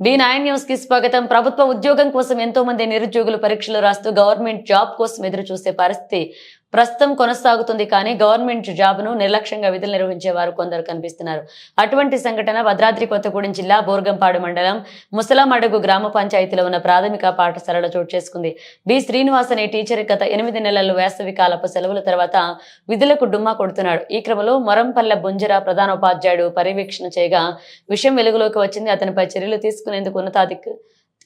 D nine న్యూస్కి స్వాగతం. ప్రభుత్వ ఉద్యోగం కోసం ఎంతో మంది నిరుద్యోగులు పరీక్షలు రాస్తూ గవర్నమెంట్ జాబ్ కోసం ఎదురు చూసే పరిస్థితి ప్రస్తుతం కొనసాగుతుంది కానీ గవర్నమెంట్ జాబ్ను నిర్లక్ష్యంగా విధులు నిర్వహించే వారు కొందరు కనిపిస్తున్నారు. అటువంటి సంఘటన భద్రాద్రి కొత్తగూడెం జిల్లా బోర్గంపాడు మండలం ముసలామడుగు గ్రామ పంచాయతీలో ఉన్న ప్రాథమిక పాఠశాలలో చోటు చేసుకుంది. బి. శ్రీనివాస్ అనే టీచర్ గత ఎనిమిది నెలల వేసవి కాలపు సెలవుల తర్వాత విధులకు డుమ్మా కొడుతున్నాడు. ఈ క్రమంలో మొరంపల్లె బుంజర ప్రధానోపాధ్యాయుడు పర్యవేక్షణ చేయగా విషయం వెలుగులోకి వచ్చింది. అతనిపై చర్యలు తీసుకునేందుకు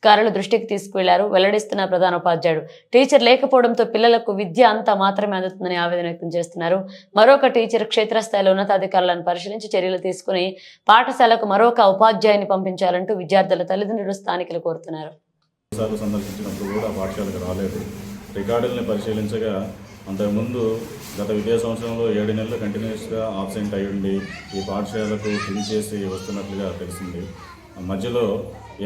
అధికారులు దృష్టికి తీసుకువెళ్ళారు. వెల్లడిస్తున్న ప్రధాన ఉపాధ్యాయుడు టీచర్ లేకపోవడంతో పిల్లలకు విద్య అంతా మాత్రమే అందుతుందని ఆవేదన వ్యక్తం చేస్తున్నారు. మరొక టీచర్ క్షేత్రస్థాయిలో ఉన్నతాధికారులను పరిశీలించి చర్యలు తీసుకుని పాఠశాలకు మరొక ఉపాధ్యాయుని పంపించాలంటూ విద్యార్థుల తల్లిదండ్రులు స్థానికులు కోరుతున్నారు. రికార్డుల్ని పరిశీలించగా అంతకుముందు గత విద్యా సంవత్సరంలో ఏడు నెలలు కంటిన్యూస్గా ఆబ్సెంట్ అయి ఉండి ఈ పాఠశాలకు పిలిచేసి వస్తున్నట్లుగా తెలిసింది మధ్యలో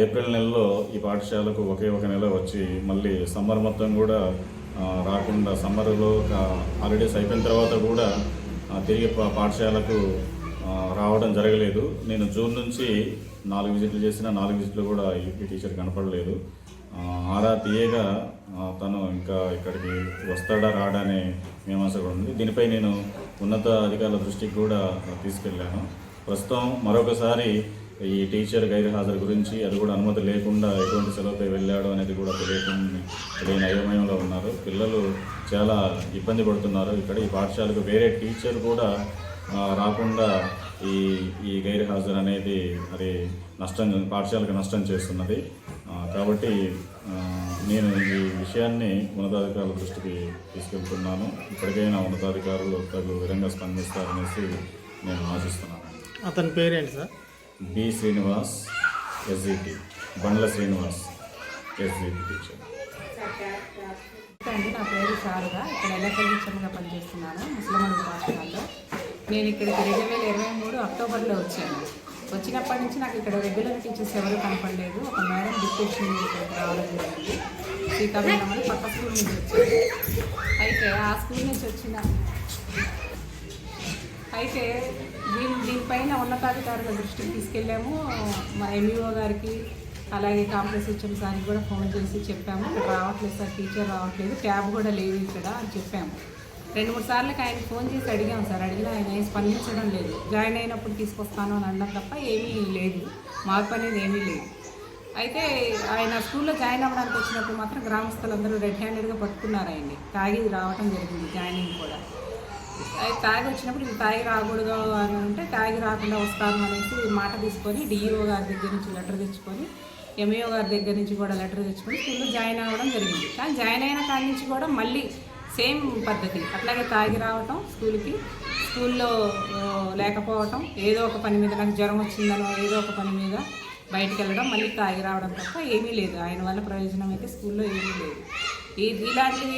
ఏప్రిల్ నెలలో ఈ పాఠశాలకు ఒకే ఒక నెల వచ్చి మళ్ళీ సమ్మర్ మొత్తం కూడా రాకుండా సమ్మర్లో హాలిడేస్ అయిపోయిన తర్వాత కూడా తిరిగి పాఠశాలకు రావడం జరగలేదు. నేను జూన్ నుంచి నాలుగు విజిట్లు చేసిన నాలుగు విజిట్లు కూడా యూపీ టీచర్ కనపడలేదు. ఆరా తీయగా తను ఇంకా ఇక్కడికి వస్తాడా రాడా అనే మీమాంస కూడా ఉంది. దీనిపై నేను ఉన్నత అధికారుల దృష్టికి కూడా తీసుకెళ్ళాను. ప్రస్తుతం మరొకసారి ఈ టీచర్ గైర్ హాజరు గురించి అది కూడా అనుమతి లేకుండా ఎటువంటి సెలవుపై వెళ్ళాడు అనేది కూడా తెలియకుండా తెలియని అయోమయంలో ఉన్నారు. పిల్లలు చాలా ఇబ్బంది పడుతున్నారు. ఇక్కడ ఈ పాఠశాలకు వేరే టీచర్ కూడా రాకుండా ఈ ఈ గైర్ హాజరు అనేది అది నష్టం పాఠశాలకు నష్టం చేస్తున్నది. కాబట్టి నేను ఈ విషయాన్ని ఉన్నతాధికారుల దృష్టికి తీసుకెళ్తున్నాను. ఇప్పటికైనా ఉన్నతాధికారులు తగు విధంగా స్పందిస్తారనేసి నేను ఆశిస్తున్నాను. అతని పేరేంటి sir? B Srinivas SET Bandla Srinivas SET teacher. అండి నా పేరు సారుగా ఇక్కడ ఎలక్ట్రిక్ టీచర్గా పనిచేస్తున్నాను ముస్లిం పాఠశాలలో నేను ఇక్కడికి రెండు వేల ఇరవై మూడు అక్టోబర్లో వచ్చాను. వచ్చినప్పటి నుంచి నాకు ఇక్కడ రెగ్యులర్ టీచర్స్ ఎవరు కనపడలేదు. ఒక మేడం డిస్క్రిప్షన్ రావడం జరిగింది. శ్రీకాకుళం అని పక్క స్కూల్ నుంచి వచ్చాను అయితే ఆ స్కూల్ నుంచి వచ్చిన అయితే దీని దీనిపైన ఉన్నతాధికారుల దృష్టికి తీసుకెళ్ళాము. మా ఎంఈఓ గారికి అలాగే కాంప్లెక్స్ హెచ్ఎం సార్కి కూడా ఫోన్ చేసి చెప్పాము. ఇక్కడ రావట్లేదు సార్ టీచర్ రావట్లేదు క్యాబ్ కూడా లేదు ఇక్కడ అని చెప్పాము. రెండు మూడు సార్లకి ఆయన ఫోన్ చేసి అడిగాము సార్. అడిగినా ఆయన ఏం స్పందించడం లేదు. జాయిన్ అయినప్పుడు తీసుకొస్తాను అని అనడం తప్ప ఏమీ లేదు. మార్పు అనేది ఏమీ లేదు. అయితే ఆయన స్కూల్లో జాయిన్ అవ్వడానికి వచ్చినప్పుడు మాత్రం గ్రామస్తులందరూ రెడ్ హ్యాండెడ్గా పట్టుకున్నారు ఆయన్ని. తాగి రావడం జరిగింది జాయినింగ్ కూడా. ట్యాగ్ తాగి వచ్చినప్పుడు ఇది తాగి రాకూడదు అని అంటే తాగి రాకుండా వస్తాను అనేసి మాట తీసుకొని డిఈఓ గారి దగ్గర నుంచి లెటర్ తెచ్చుకొని ఎంఈఓ గారి దగ్గర నుంచి కూడా లెటర్ తెచ్చుకొని స్కూల్లో జాయిన్ అవ్వడం జరిగింది. కానీ జాయిన్ అయిన కాడి నుంచి కూడా మళ్ళీ సేమ్ పద్ధతి. అట్లాగే తాగి రావటం స్కూల్కి స్కూల్లో లేకపోవటం ఏదో ఒక పని మీద నాకు జ్వరం వచ్చిందనో ఏదో ఒక పని మీద బయటికి వెళ్ళడం మళ్ళీ తాగి రావడం తప్ప ఏమీ లేదు. ఆయన వల్ల ప్రయోజనం అయితే స్కూల్లో ఏమీ లేదు. ఈ ఇలాంటి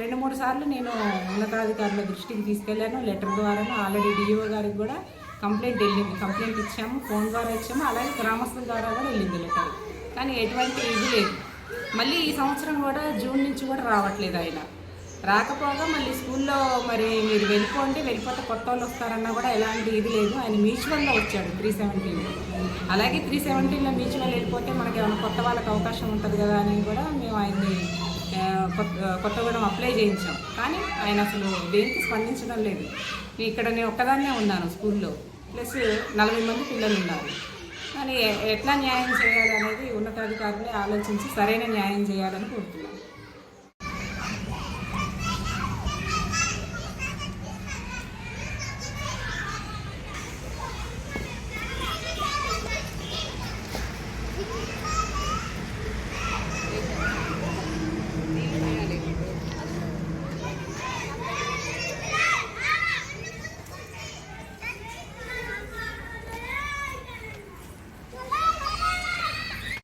రెండు మూడు సార్లు నేను ఉన్నతాధికారుల దృష్టికి తీసుకెళ్ళాను. లెటర్ ద్వారాను ఆల్రెడీ డిఈఓ గారికి కూడా కంప్లైంట్ వెళ్ళింది. కంప్లైంట్ ఇచ్చాము ఫోన్ ద్వారా ఇచ్చాము అలాగే గ్రామస్తుల ద్వారా కూడా వెళ్ళింది లెటర్. కానీ ఎటువంటి ఇది లేదు. మళ్ళీ ఈ సంవత్సరం కూడా జూన్ నుంచి కూడా రావట్లేదు ఆయన. రాకపోగా మళ్ళీ స్కూల్లో మరి మీరు వెళ్ళిపోండి వెళ్ళిపోతే కొత్త వాళ్ళు వస్తారన్నా కూడా ఎలాంటి ఇది లేదు. ఆయన మ్యూచువల్లో వచ్చాడు త్రీ సెవెంటీన్లో. అలాగే త్రీ సెవెంటీన్లో మ్యూచువల్ వెళ్ళిపోతే మనకి ఏమైనా కొత్త వాళ్ళకి అవకాశం ఉంటుంది కదా అని కూడా మేము ఆయన్ని కొత్తగూడెం అప్లై చేయించాం. కానీ ఆయన అసలు దేనికి స్పందించడం లేదు. ఇక్కడ నేను ఒక్కదాన్నే ఉన్నాను స్కూల్లో. ప్లస్ నలభై మంది పిల్లలు ఉన్నారు. కానీ ఎట్లా న్యాయం చేయాలనేది ఉన్నతాధికారులే ఆలోచించి సరైన న్యాయం చేయాలని కోరుతున్నాను